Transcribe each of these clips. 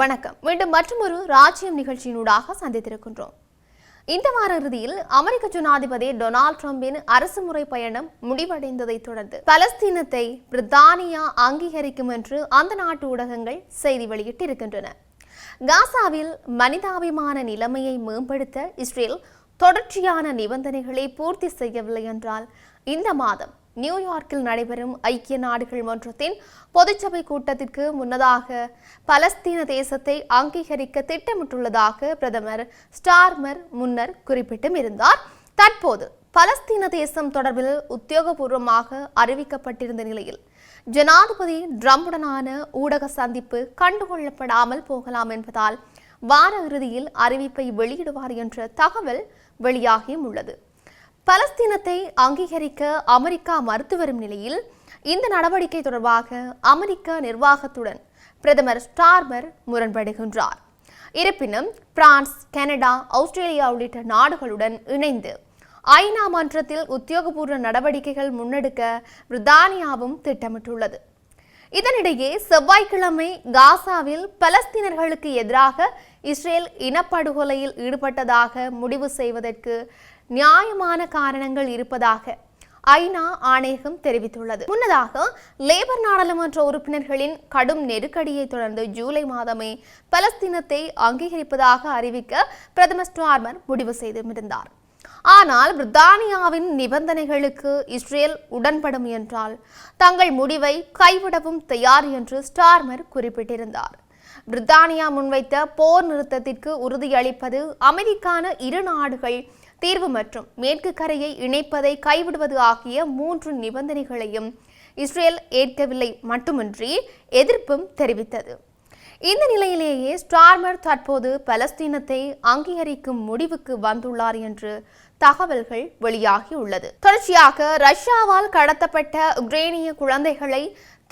வணக்கம். மீண்டும் மற்றொரு ராஜ்யம் நிகழ்ச்சியினூடாக சந்தித்திருக்கின்றோம். இந்த வார இறுதியில் அமெரிக்க ஜனாதிபதி டொனால்ட் ட்ரம்பின் அரசுமுறை பயணம் முடிவடைந்ததைத் தொடர்ந்து பலஸ்தீனத்தை பிரித்தானியா அங்கீகரிக்கும் என்று அந்த நாட்டு ஊடகங்கள் செய்தி வெளியிட்டிருக்கின்றன. காசாவில் மனிதாபிமான நிலைமையை மேம்படுத்த இஸ்ரேல் தொடர்ச்சியான நிபந்தனைகளை பூர்த்தி செய்யவில்லை என்றால் இந்த மாதம் நியூயார்க்கில் நடைபெறும் ஐக்கிய நாடுகள் மன்றத்தின் பொதுச்சபை கூட்டத்திற்கு முன்னதாக பலஸ்தீன தேசத்தை அங்கீகரிக்க திட்டமிட்டுள்ளதாக பிரதமர் ஸ்டார்மர் முன்னர் குறிப்பிட்டும் இருந்தார். தற்போது பலஸ்தீன தேசம் தொடர்பில் உத்தியோகபூர்வமாக அறிவிக்கப்பட்டிருந்த நிலையில் ஜனாதிபதி ட்ரம்புடனான ஊடக சந்திப்பு கண்டுகொள்ளப்படாமல் போகலாம் என்பதால் வார இறுதியில் அறிவிப்பை வெளியிடுவார் என்ற தகவல் வெளியாகியும் உள்ளது. பலஸ்தீனத்தை அங்கீகரிக்க அமெரிக்கா மறுத்து வரும் நிலையில் இந்த நடவடிக்கை தொடர்பாக அமெரிக்க நிர்வாகத்துடன் பிரதமர் ஸ்டார்மர் முரண்படுகின்றார். இருப்பினும் பிரான்ஸ் கனடா ஆஸ்திரேலியா உள்ளிட்ட நாடுகளுடன் இணைந்து ஐநா மன்றத்தில் உத்தியோகபூர்வ நடவடிக்கைகள் முன்னெடுக்க பிரித்தானியாவும் திட்டமிட்டுள்ளது. இதனிடையே செவ்வாய்க்கிழமை காசாவில் பலஸ்தீனர்களுக்கு எதிராக இஸ்ரேல் இனப்படுகொலையில் ஈடுபட்டதாக முடிவு செய்வதற்கு நியாயமான காரணங்கள் இருப்பதாக ஐநா ஆணையகம் தெரிவித்துள்ளது. முன்னதாக லேபர் நாடாளுமன்ற உறுப்பினர்களின் கடும் நெருக்கடியை தொடர்ந்து ஜூலை மாதமே பலஸ்தீனத்தை அங்கீகரிப்பதாக அறிவிக்க பிரதமர் ஸ்டார்மர் முடிவு செய்திருந்தார். ஆனால் பிரித்தானியாவின் நிபந்தனைகளுக்கு இஸ்ரேல் உடன்படும் என்றால் தங்கள் முடிவை கைவிடவும் தயார் என்று ஸ்டார்மர் குறிப்பிட்டிருந்தார். பிரித்தானியா முன்வைத்த போர் நிறுத்தத்திற்கு உறுதியளிப்பது அமெரிக்கான இரு நாடுகள் தீர்வு மற்றும் மேற்கு கரையை இணைப்பதை கைவிடுவது ஆகிய மூன்று நிபந்தனைகளையும் இஸ்ரேல் ஏற்கவில்லை மட்டுமின்றி எதிர்ப்பும் தெரிவித்தது. இந்த நிலையிலேயே ஸ்டார்மர் தற்போது பலஸ்தீனத்தை அங்கீகரிக்கும் முடிவுக்கு வந்துள்ளார் என்று தகவல்கள் வெளியாகியுள்ளது. தொடர்ச்சியாக ரஷ்யாவால் கடத்தப்பட்ட உக்ரைனிய குழந்தைகளை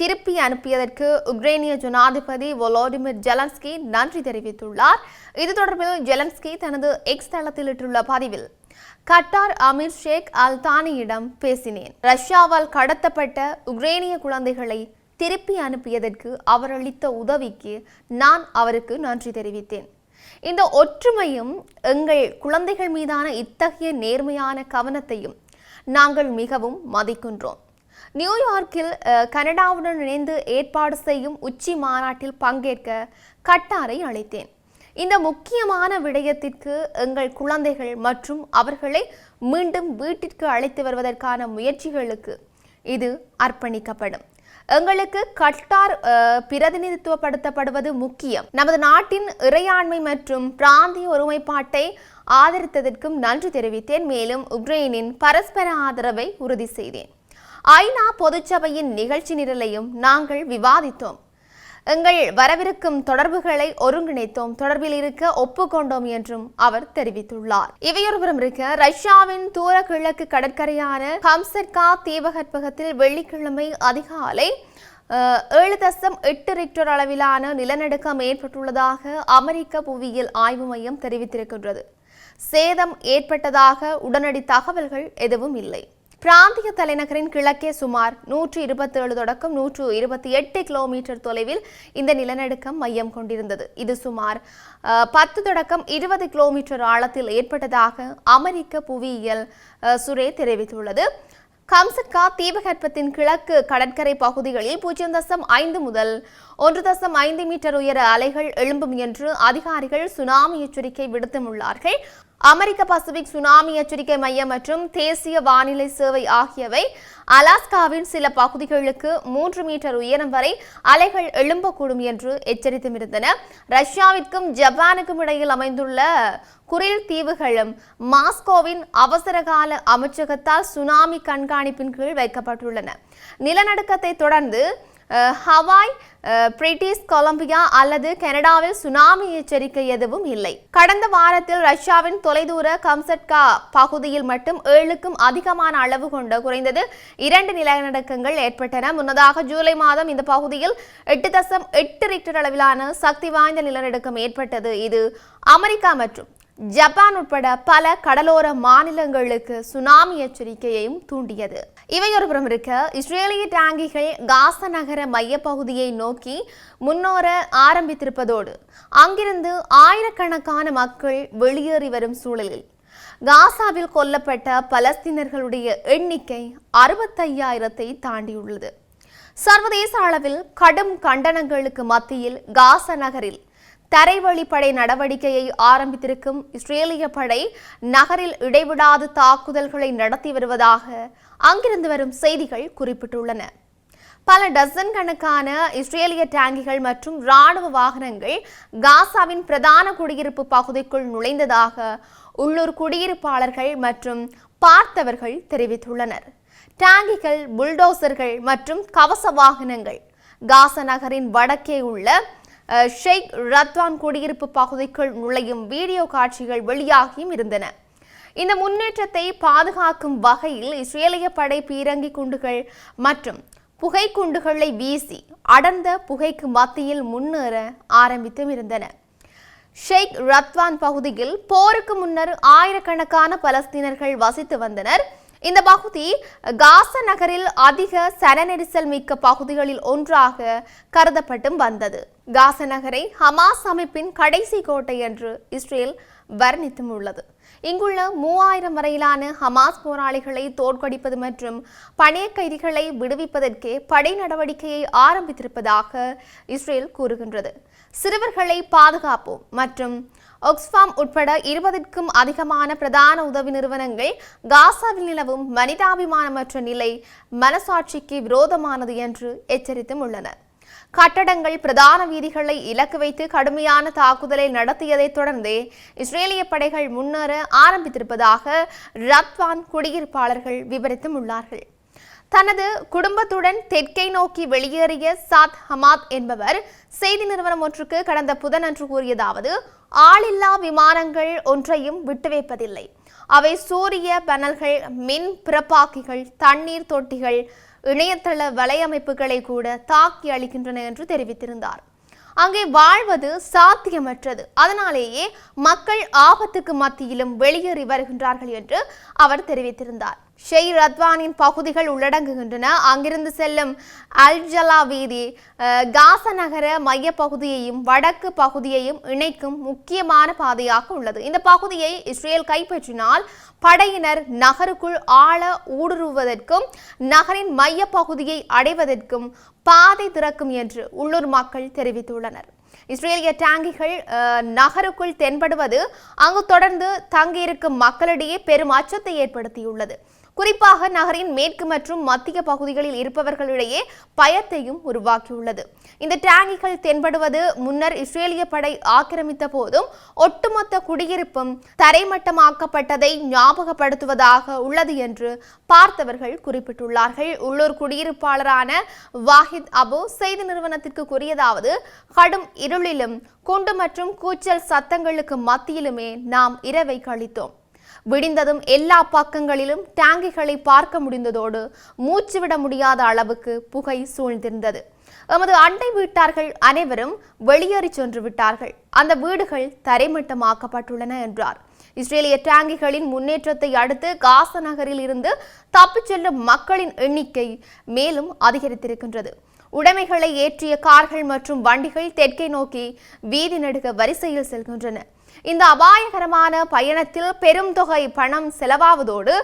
திருப்பி அனுப்பியதற்கு உக்ரைனிய ஜனாதிபதி வொலோடிமிர் ஜெலன்ஸ்கி நன்றி தெரிவித்துள்ளார். இது தொடர்பில் ஜெலன்ஸ்கி தனது எக்ஸ் தளத்தில் இட்டுள்ள பதிவில் கட்டார் அமீர் ஷேக் அல் தானியிடம் பேசினேன். ரஷ்யாவால் கடத்தப்பட்ட உக்ரைனிய குழந்தைகளை திருப்பி அனுப்பியதற்கு அவர் அளித்த உதவிக்கு நான் அவருக்கு நன்றி தெரிவித்தேன். இந்த ஒற்றுமையும் எங்கள் குழந்தைகள் மீதான இத்தகைய நேர்மையான கவனத்தையும் நாங்கள் மிகவும் மதிக்கின்றோம். நியூயார்க்கில் கனடாவுடன் இணைந்து ஏற்பாடு செய்யும் உச்சி மாநாட்டில் பங்கேற்க கட்டாரை அழைத்தேன். இந்த முக்கியமான விடயத்திற்கு எங்கள் குழந்தைகள் மற்றும் அவர்களை மீண்டும் வீட்டிற்கு அழைத்து வருவதற்கான முயற்சிகளுக்கு இது அர்ப்பணிக்கப்படும். எங்களுக்கு கட்டார் பிரதிநிதித்துவப்படுத்தப்படுவது முக்கியம். நமது நாட்டின் இறையாண்மை மற்றும் பிராந்திய ஒருமைப்பாட்டை ஆதரித்ததற்கும் நன்றி தெரிவித்தேன். மேலும் உக்ரைனின் பரஸ்பர ஆதரவை உறுதி செய்தேன். ஐநா பொதுச்சபையின் நிகழ்ச்சி நிரலையும் நாங்கள் விவாதித்தோம். எங்கள் வரவிருக்கும் தொடர்புகளை ஒருங்கிணைத்தோம் தொடர்பில் இருக்க ஒப்புக்கொண்டோம் என்றும் அவர் தெரிவித்துள்ளார். இவையொருபுறம் இருக்க ரஷ்யாவின் தூர கிழக்கு கடற்கரையான ஹம்சர்கா தீபகற்பகத்தில் வெள்ளிக்கிழமை அதிகாலை ஏழு தசம் எட்டு ரிக்டர் அளவிலான நிலநடுக்கம் ஏற்பட்டுள்ளதாக அமெரிக்க புவியியல் ஆய்வு மையம் தெரிவித்திருக்கின்றது. சேதம் ஏற்பட்டதாக உடனடி தகவல்கள் எதுவும் இல்லை. பிராந்திய தலைநகரின் கிழக்கே சுமார் நூற்று இருபத்தேழு தொடக்கம் நூற்று இருபத்தி எட்டு கிலோமீட்டர் தொலைவில் இந்த நிலநடுக்கம் மையம் கொண்டிருந்தது. இது சுமார் பத்து தொடக்கம் இருபது கிலோமீட்டர் ஆழத்தில் ஏற்பட்டதாக அமெரிக்க புவியியல் சுரே தெரிவித்துள்ளது. கம்சட்கா தீபகற்பத்தின் கிழக்கு கடற்கரை பகுதிகளில் பூஜ்ஜியம் தசம் ஐந்து முதல் ஒன்று தசம் ஐந்து மீட்டர் உயர அலைகள் எழும்பும் என்று அதிகாரிகள் சுனாமி எச்சரிக்கை விடுத்துள்ளார்கள். அமெரிக்க பசிபிக் சுனாமி எச்சரிக்கை மையம் மற்றும் தேசிய வானிலை சேவை ஆகியவை அலாஸ்காவின் சில பகுதிகளுக்கு மூன்று மீட்டர் உயரம் வரை அலைகள் எழும்பக்கூடும் என்று எச்சரித்தும் இருந்தன. ரஷ்யாவிற்கும் ஜப்பானுக்கும் இடையில் அமைந்துள்ள குரில் தீவுகளும் மாஸ்கோவின் அவசரகால அமைச்சகத்தால் சுனாமி கண்காணிப்பின் கீழ் வைக்கப்பட்டுள்ளன. நிலநடுக்கத்தை தொடர்ந்து ஹவாய் பிரிட்டிஷ் கொலம்பியா அல்லது கனடாவில் சுனாமி எச்சரிக்கை எதுவும் இல்லை. கடந்த வாரத்தில் ரஷ்யாவின் தொலைதூர கம்சட்கா பகுதியில் மட்டும் ஏழுக்கும் அதிகமான அளவு கொண்ட குறைந்தது இரண்டு நிலநடுக்கங்கள் ஏற்பட்டன. முன்னதாக ஜூலை மாதம் இந்த பகுதியில் எட்டு தசம் எட்டு ரிக்டர் அளவிலான சக்தி வாய்ந்த நிலநடுக்கம் ஏற்பட்டது. இது அமெரிக்கா மற்றும் ஜப்பான் உட்பட பல கடலோர மாநிலங்களுக்கு சுனாமி எச்சரிக்கையையும் தூண்டியது. இவையொருபுறம் இருக்க இஸ்ரேலிய டாங்கிகள் காச நகர மையப்பகுதியை நோக்கி முன்னோர ஆரம்பித்திருப்பதோடு அங்கிருந்து ஆயிரக்கணக்கான மக்கள் வெளியேறி வரும் சூழலில். காசாவில் கொல்லப்பட்ட பலஸ்தீனர்களுடைய எண்ணிக்கை அறுபத்தையாயிரத்தை தாண்டியுள்ளது. சர்வதேச அளவில் கடும் கண்டனங்களுக்கு மத்தியில் காச நகரில் தரைவழிப்படை நடவடிக்கையை ஆரம்பித்திருக்கும் இஸ்ரேலிய படை நகரில் இடைவிடாது தாக்குதல்களை நடத்தி வருவதாக அங்கிருந்து வரும் செய்திகள் குறிப்பிட்டுள்ளன. பல டசன் கணக்கான இஸ்ரேலிய டேங்கிகள் மற்றும் ராணுவ வாகனங்கள் காசாவின் பிரதான குடியிருப்பு பகுதிக்குள் நுழைந்ததாக உள்ளூர் குடியிருப்பாளர்கள் மற்றும் பார்த்தவர்கள் தெரிவித்துள்ளனர். டேங்கிகள் புல்டோசர்கள் மற்றும் கவச வாகனங்கள் காச நகரின் வடக்கே உள்ள ஷெய்க் ரத்வான் குடியிருப்பு பகுதிக்குள் நுழையும் வீடியோ காட்சிகள் வெளியாகியும் இருந்தன. இந்த முன்னேற்றத்தை பாதுகாக்கும் வகையில் இஸ்ரேலிய படை பீரங்கி குண்டுகள் மற்றும் புகை குண்டுகளை வீசி அடர்ந்த புகைக்கு மத்தியில் முன்னேற ஆரம்பித்தும் இருந்தன. ஷேக் ரத்வான் பகுதியில் போருக்கு முன்னர் ஆயிரக்கணக்கான பலஸ்தீனர்கள் வசித்து வந்தனர். இந்த பகுதி காச நகரில் அதிக சன நெரிசல் மிக்க பகுதிகளில் ஒன்றாக கருதப்பட்டும் வந்தது. காச நகரை ஹமாஸ் அமைப்பின் கடைசி கோட்டை என்று இஸ்ரேல் வர்ணித்தும் உள்ளது. இங்குள்ள மூவாயிரம் வரையிலான ஹமாஸ் போராளிகளை தோற்கடிப்பது மற்றும் பணைய கைதிகளை விடுவிப்பதற்கே படை நடவடிக்கையை ஆரம்பித்திருப்பதாக இஸ்ரேல் கூறுகின்றது. சிறுவர்களை பாதுகாப்போம் மற்றும் ஒக்ஸ்ஃபாம் உட்பட இருபதுக்கும் அதிகமான பிரதான உதவி நிறுவனங்கள் காசாவில் நிலவும் மனிதாபிமானமற்ற நிலை மனசாட்சிக்கு விரோதமானது என்று எச்சரித்தும் உள்ளன. கட்டடங்கள் பிரதான வீதிகளை இலக்கு வைத்து கடுமையான தாக்குதலை நடத்தியதைத் தொடர்ந்தே இஸ்ரேலிய படைகள் முன்னேற ஆரம்பித்திருப்பதாக ரத்வான் குடியிருப்பாளர்கள் விவரித்தும் உள்ளார்கள். தனது குடும்பத்துடன் தெற்கை நோக்கி வெளியேறிய சாத் ஹமாத் என்பவர் செய்தி நிறுவனம் ஒன்றுக்கு கடந்த புதனன்று கூறியதாவது ஆளில்லா விமானங்கள் ஒன்றையும் விட்டு வைப்பதில்லை அவை சூரிய பனல்கள் மின் பிறப்பாக்கிகள் தண்ணீர் தொட்டிகள் இணையதள வலையமைப்புகளை கூட தாக்கி அளிக்கின்றன என்று தெரிவித்திருந்தார். அங்கே வாழ்வது சாத்தியமற்றது. அதனாலேயே மக்கள் ஆபத்துக்கு மத்தியிலும் வெளியேறி வருகின்றார்கள் என்று அவர் தெரிவித்திருந்தார். ஷெய் ரத்வானின் பகுதிகள் உள்ளடங்குகின்றன. அங்கிருந்து செல்லும் அல்ஜலா வீதி காச நகர மையப்பகுதியையும் வடக்கு பகுதியையும் இணைக்கும் முக்கியமான பாதையாக உள்ளது. இந்த பகுதியை இஸ்ரேல் கைப்பற்றினால் படையினர் நகருக்குள் ஆழ ஊடுருவதற்கும் நகரின் மையப்பகுதியை அடைவதற்கும் பாதை திறக்கும் என்று உள்ளூர் மக்கள் தெரிவித்துள்ளனர். இஸ்ரேலிய டாங்கிகள் நகருக்குள் தென்படுவது அங்கு தொடர்ந்து தங்கியிருக்கும் மக்களிடையே பெரும் அச்சத்தை ஏற்படுத்தியுள்ளது. குறிப்பாக நகரின் மேற்கு மற்றும் மத்திய பகுதிகளில் இருப்பவர்களிடையே பயத்தையும் உருவாக்கியுள்ளது. இந்த டேங்கிகள் தென்படுவது முன்னர் இஸ்ரேலிய படை ஆக்கிரமித்த போதும் ஒட்டுமொத்த குடியிருப்பும் தரைமட்டமாக்கப்பட்டதை ஞாபகப்படுத்துவதாக உள்ளது என்று பார்த்தவர்கள் குறிப்பிட்டுள்ளார்கள். உள்ளூர் குடியிருப்பாளரான வாஹித் அபு செய்தி நிறுவனத்திற்கு கூறியதாவது கடும் இருளிலும் குண்டு மற்றும் கூச்சல் சத்தங்களுக்கு மத்தியிலுமே நாம் இரவை கழித்தோம். விடிந்ததும் எல்லா பக்கங்களிலும் டேங்கிகளை பார்க்க முடிந்ததோடு மூச்சுவிட முடியாத அளவுக்கு புகை சூழ்ந்திருந்தது. எமது அண்டை வீட்டார்கள் அனைவரும் வெளியேறி சென்று விட்டார்கள். அந்த வீடுகள் தரைமட்டமாக்கப்பட்டுள்ளன என்றார். இஸ்ரேலிய டேங்கிகளின் முன்னேற்றத்தை அடுத்து காச நகரில் இருந்து தப்பிச் செல்லும் மக்களின் எண்ணிக்கை மேலும் அதிகரித்திருக்கின்றது. உடைமைகளை ஏற்றிய கார்கள் மற்றும் வண்டிகள் தெற்கை நோக்கி வீதி நடுக வரிசையில் செல்கின்றன. இந்த அபாயகரமான பயணத்தில் பெரும் தொகை பணம் செலவாவதோடு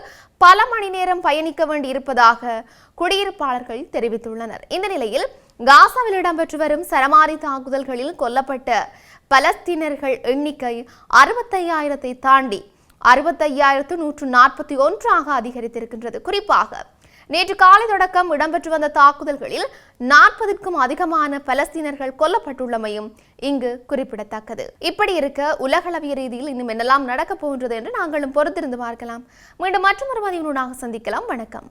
பல மணி நேரம் பயணிக்க வேண்டி இருப்பதாக குடியிருப்பாளர்கள் தெரிவித்துள்ளனர். இந்த நிலையில் காசாவில் இடம்பெற்று வரும் சரமாரி தாக்குதல்களில் கொல்லப்பட்ட பலஸ்தீனர்கள் எண்ணிக்கை அறுபத்தையாயிரத்தை தாண்டி அறுபத்தையாயிரத்து நூற்று நாற்பத்தி ஒன்றாக அதிகரித்திருக்கின்றது. குறிப்பாக நேற்று காலை தொடக்கம் இடம்பெற்று வந்த தாக்குதல்களில் நாற்பதுக்கும் அதிகமான பலஸ்தீனர்கள் கொல்லப்பட்டுள்ளமையும் இங்கு குறிப்பிடத்தக்கது. இப்படி இருக்க உலகளவிய ரீதியில் இன்னும் என்னெல்லாம் நடக்கப் போகின்றது என்று நாங்களும் பொறுத்திருந்து பார்க்கலாம். மீண்டும் மற்றொரு பதிவினூடாக சந்திக்கலாம். வணக்கம்.